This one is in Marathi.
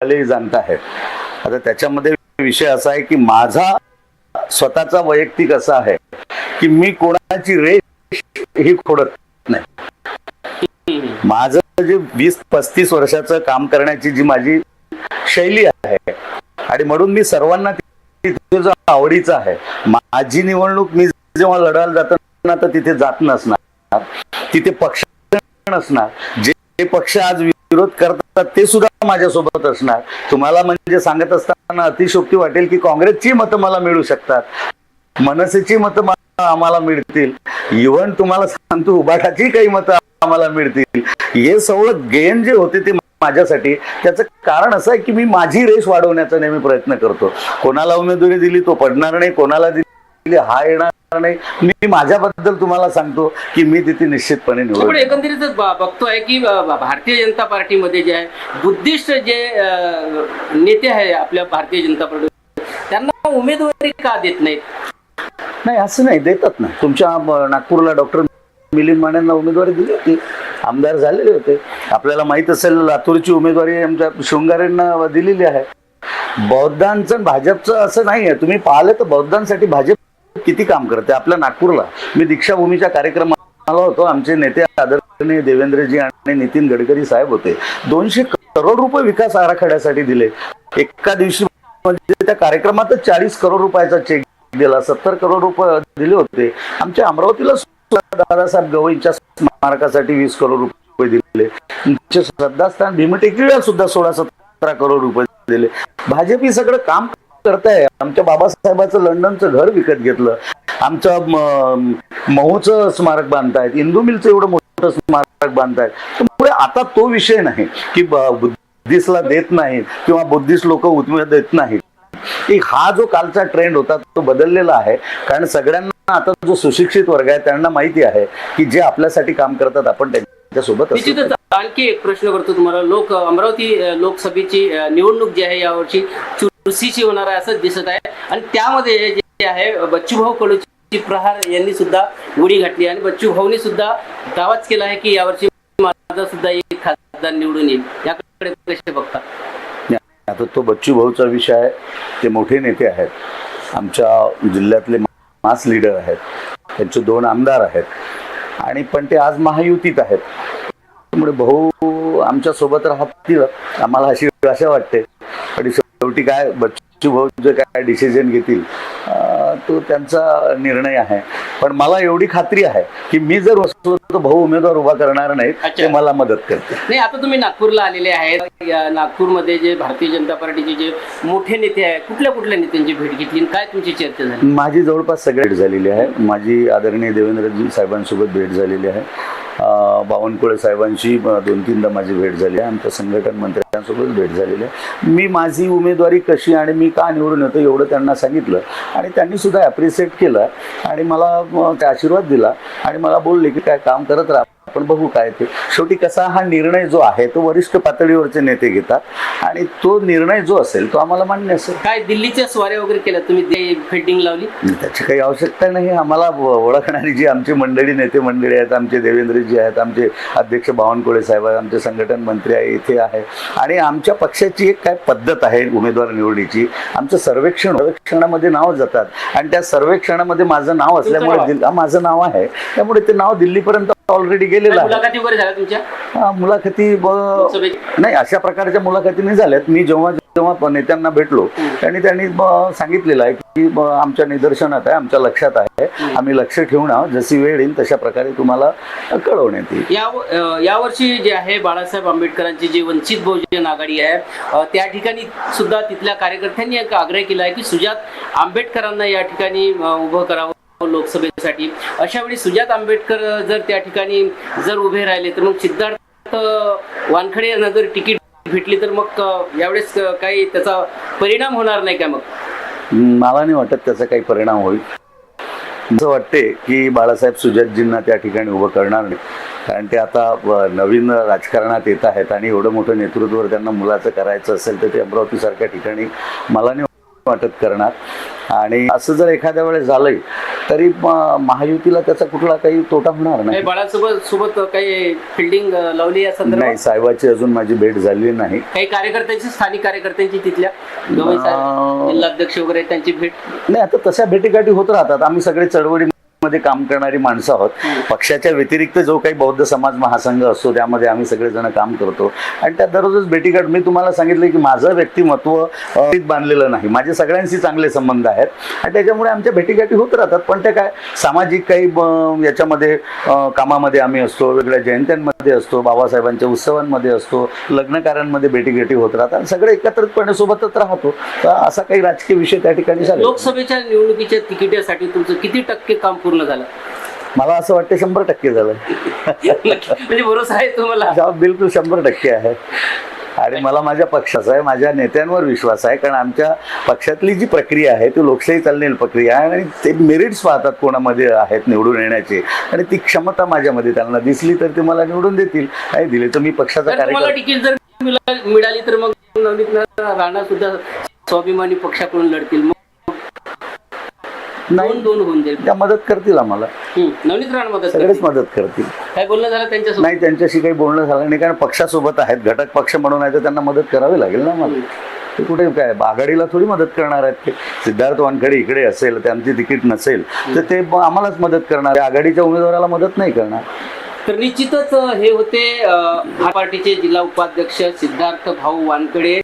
वाले है आता त्याच्यामध्ये विषय असा आहे की माझा स्वतःचा वैयक्तिक असा आहे की मी कोणाची रेष ही खोडत नाही. माझं जे वीस पस्तीस वर्षाचं काम करण्याची जी माझी शैली आहे आणि म्हणून मी सर्वांना तिथे जो आवडीचा आहे माझी निवडणूक मी जेव्हा लढायला जाताना तर तिथे जात नसणार तिथे पक्ष नसणार जे पक्ष आज विरोध करतात ते सुद्धा माझ्यासोबत असणार. तुम्हाला म्हणजे सांगत असताना अतिशोक्ती वाटेल की काँग्रेसची मतं मला मिळू शकतात. मनसेची मतं आम्हाला मिळतील. इव्हन तुम्हाला सांगतो उभाटाची काही मतं आम्हाला मिळतील. हे सगळं गेन जे होते ते माझ्यासाठी. त्याचं कारण असं आहे की मी माझी रेस वाढवण्याचा नेहमी प्रयत्न करतो. कोणाला उमेदवारी दिली तो पडणार नाही कोणाला दिली हा येणार नाही. मी माझ्याबद्दल तुम्हाला सांगतो की मी तिथे निश्चितपणे पण निवड एकंदरीतच बघतोय की भारतीय जनता पार्टीमध्ये जे आहे बुद्धिस्ट जे नेते आहे आपल्या भारतीय जनता पार्टी त्यांना उमेदवारी का देत नाहीत? नाही असं नाही देतात ना. तुमच्या नागपूरला डॉक्टर मिलिंद मानेंना उमेदवारी दिली होती. आमदार झालेले होते. आपल्याला माहीत असेल लातूरची उमेदवारी आमच्या शृंगारेंना दिलेली आहे. बौद्धांचं भाजपचं असं नाही आहे तुम्ही पाहिलं तर बौद्धांसाठी भाजप किती काम करते? आपल्या नागपूरला. मी दीक्षाभूमीच्या कार्यक्रमाला होतो. आमचे नेते आदरणीय देवेंद्रजी आणि नितीन गडकरी साहेब होते. दोनशे करोड रुपये विकास आराखड्यासाठी दिले. एका दिवशी म्हणजे त्या कार्यक्रमातच चाळीस करोड रुपयाचा चेक दिला. सत्तर करोड रुपये दिले होते. आमच्या अमरावतीला दादासाहेब गवईच्या स्मारकासाठी वीस करोड रुपये दिले. श्रद्धास्थान भीमटेकडीला सुद्धा सोळा सतरा करोड रुपये दिले. भाजप ही सगळं काम करताय. आमच्या बाबासाहेबाचं लंडनचं घर विकत घेतलं. आमचं महूचं स्मारक बांधतायत. इंदू मिलचं एवढं मोठं स्मारक बांधतायत. त्यामुळे आता तो विषय नाही की बुद्धिस्टला देत नाहीत किंवा बुद्धिस्ट लोक उद्मेद देत नाहीत. की हा जो कालचा ट्रेंड होता तो बदललेला आहे. कारण सगळ्यांना आता जो सुशिक्षित वर्ग आहे त्यांना माहिती आहे की जे आपल्यासाठी काम करतात आपण त्यांच्यासोबत निश्चितच. आणखी एक प्रश्न करतो तुम्हाला. लोक अमरावती लोकसभेची निवडणूक जी आहे यावर्षी चुरशीची होणार आहे असं दिसत आहे. आणि त्यामध्ये जे आहे बच्चूभाऊ कडूची प्रहार यांनी सुद्धा उडी घातली आणि बच्चू भाऊनी सुद्धा दावाच केला आहे की यावर्षी माझा सुद्धा एक खासदार निवडून येईल. याकडे कसे बघता. आता तो बच्चू भाऊचा विषय आहे. ते मोठे नेते आहेत. आमच्या जिल्ह्यातले मास लीडर आहेत. त्यांचे दोन आमदार आहेत. आणि पण ते आज महायुतीत आहेत. त्यामुळे भाऊ आमच्यासोबत राहतील. आम्हाला अशी आशा वाटते. आणि शेवटी काय बच्चू भाऊ जे काय डिसिजन घेतील तो त्यांचा निर्णय आहे. पण मला एवढी खात्री आहे की मी जर असलो तर भाऊ उमेदवार उभा करणार नाहीत ते. मला मदत करते नाही आता तुम्ही नागपूरला आलेले आहेत. या नागपूरमध्ये जे भारतीय जनता पार्टीचे जे मोठे नेते आहेत कुठल्या कुठल्या नेत्यांची भेट घेतली? काय तुमची चर्चा झाली? माझी जवळपास सगळे भेट झालेली आहे. माझी आदरणीय देवेंद्रजी साहेबांसोबत भेट झालेली आहे. बावनकुळे साहेबांशी दोन तीनदा माझी भेट झाली. आहे आमच्या संघटन मंत्र्यांसोबत भेट झालेली आहे. मी माझी उमेदवारी कशी आणि मी का निवडून येतो एवढं त्यांना सांगितलं. आणि त्यांनी सुद्धा ॲप्रिसिएट केलं. आणि मला ते आशीर्वाद दिला. आणि मला बोलले की काय काम करत राहा. आपण बघू काय ते. शेवटी कसा हा निर्णय जो आहे तो वरिष्ठ पातळीवरचे नेते घेतात आणि तो निर्णय जो असेल तो आम्हाला मान्य असेल. काय दिल्लीच्या स्वाऱ्या वगैरे केल्या तुम्ही ते फिल्डिंग लावली? त्याची काही आवश्यकता नाही. आम्हाला ओळखणारी जी आमची मंडळी नेते मंडळी आहेत आमचे देवेंद्रजी आहेत आमचे अध्यक्ष बावनकुळे साहेब आहेत आमचे संघटन मंत्री आहे इथे आहे. आणि आमच्या पक्षाची एक काय पद्धत आहे उमेदवार निवडीची आमचं सर्वेक्षण सर्वेक्षणामध्ये नाव जातात. आणि त्या सर्वेक्षणामध्ये माझं नाव असल्यामुळे हा, माझं नाव आहे. त्यामुळे ते नाव दिल्लीपर्यंत ऑलरेडी गेलेलं आहे. मुलाखती वगैरे झाल्या तुमच्या? हा, मुलाखती ब- लोकसभेची? नाही अशा प्रकारच्या मुलाखती नाही झाल्यात. मी जेव्हा जेव्हा नेत्यांना भेटलो त्यांनी त्यांनी ब- सांगितलेलं आहे की ब- आमच्या निदर्शनात आहे आमच्या लक्षात आहे. आम्ही लक्ष ठेवून आहोत. जशी वेळ येईल तशा प्रकारे तुम्हाला कळवण्यात येईल. या अ, यावर्षी जे आहे बाळासाहेब आंबेडकरांची जी वंचित बहुजन आघाडी आहे अ, त्या ठिकाणी सुद्धा तिथल्या कार्यकर्त्यांनी एक आग्रह केला आहे की सुजात आंबेडकरांना या ठिकाणी अ, उभं करावं. लोकसभेसाठी. अशा वेळी सुजात आंबेडकर जर त्या ठिकाणी जर उभे राहिले तर मग सिद्धार्थ वानखडे यांना जर तिकीट भेटली तर मग यावेळेस काही त्याचा परिणाम होणार नाही का मग? मला नाही वाटत त्याचा काही परिणाम होईल. असं वाटते की बाळासाहेब सुजातजींना त्या ठिकाणी उभं करणार नाही. कारण ते आता नवीन राजकारणात येत आहेत आणि एवढं मोठं नेतृत्व त्यांना मुलाचं करायचं असेल तर ते अमरावतीसारख्या ठिकाणी मला नाही वाटत करणार. आणि असं जर एखाद्या वेळेस झालंय तरी महायुतीला त्याचा कुठला काही तोटा होणार नाही. बाळासोबत सोबत काही फिल्डिंग लावली या नाही साहेबाची अजून माझी भेट झाली नाही. काही कार्यकर्त्यांची स्थानिक कार्यकर्त्यांची तिथल्या? जिल्हाध्यक्ष वगैरे त्यांची भेट? नाही आता तशा भेटीगाठी होत राहतात. आम्ही सगळे मध्ये काम करणारी माणसं आहोत. पक्षाच्या व्यतिरिक्त जो काही बौद्ध समाज महासंघ असतो त्यामध्ये आम्ही सगळेजण काम करतो. आणि त्या दररोजच भेटीगाठ मी तुम्हाला सांगितलं की माझं व्यक्तिमत्व बांधलेलं नाही. माझे सगळ्यांशी चांगले संबंध आहेत. आणि त्याच्यामुळे आमच्या भेटीगाठी होत राहतात. पण ते काय सामाजिक काही याच्यामध्ये कामामध्ये आम्ही असतो वेगळ्या जयंत्यांमध्ये असतो बाबासाहेबांच्या उत्सवांमध्ये असतो लग्नकार्यांमध्ये भेटीगाठी होत राहतात. आणि सगळे एकत्रितपणे सोबतच राहतो. तर असा काही राजकीय विषय त्या ठिकाणी लोकसभेच्या निवडणुकीच्या तिकिटासाठी तुमचं किती टक्के काम पूर्ण झालं. मला असं वाटतं शंभर टक्के झालं. म्हणजे भरोसा आहे तुम्हाला? बिलकुल शंभर टक्के आहे. आणि मला माझ्या पक्षाचा आहे माझ्या नेत्यांवर विश्वास आहे कारण आमच्या पक्षातली जी प्रक्रिया आहे ती लोकशाही चाललेली प्रक्रिया आहे आणि ते मेरिट्स पाहतात कोणामध्ये आहेत निवडून येण्याचे. आणि ती क्षमता माझ्यामध्ये त्यांना दिसली तर ते मला निवडून देतील. काय दिले तर मी पक्षाचा मिळा- मिळाली तर मग नवनीत राणा सुद्धा स्वाभिमानी पक्षाकडून लढतील. मग दोन नाही. दोन होऊन जाईल. त्या मदत करतील आम्हाला. नवनीत राणा मदत सगळेच. मदत करतील. काय बोलणं झालं त्यांच्यासोबत? नाही त्यांच्याशी काही बोलणं झालं नाही कारण पक्षासोबत आहेत. घटक पक्ष म्हणून आहे तर त्यांना मदत करावी लागेल ना मला ते कुठे काय आघाडीला थोडी मदत करणार आहेत ते. सिद्धार्थ वानखडे इकडे असेल त्यांची तिकीट नसेल तर ते आम्हालाच मदत करणार आहे. आघाडीच्या उमेदवाराला मदत नाही करणार. तर निश्चितच हे होते पार्टीचे जिल्हा उपाध्यक्ष सिद्धार्थ भाऊ वानकडे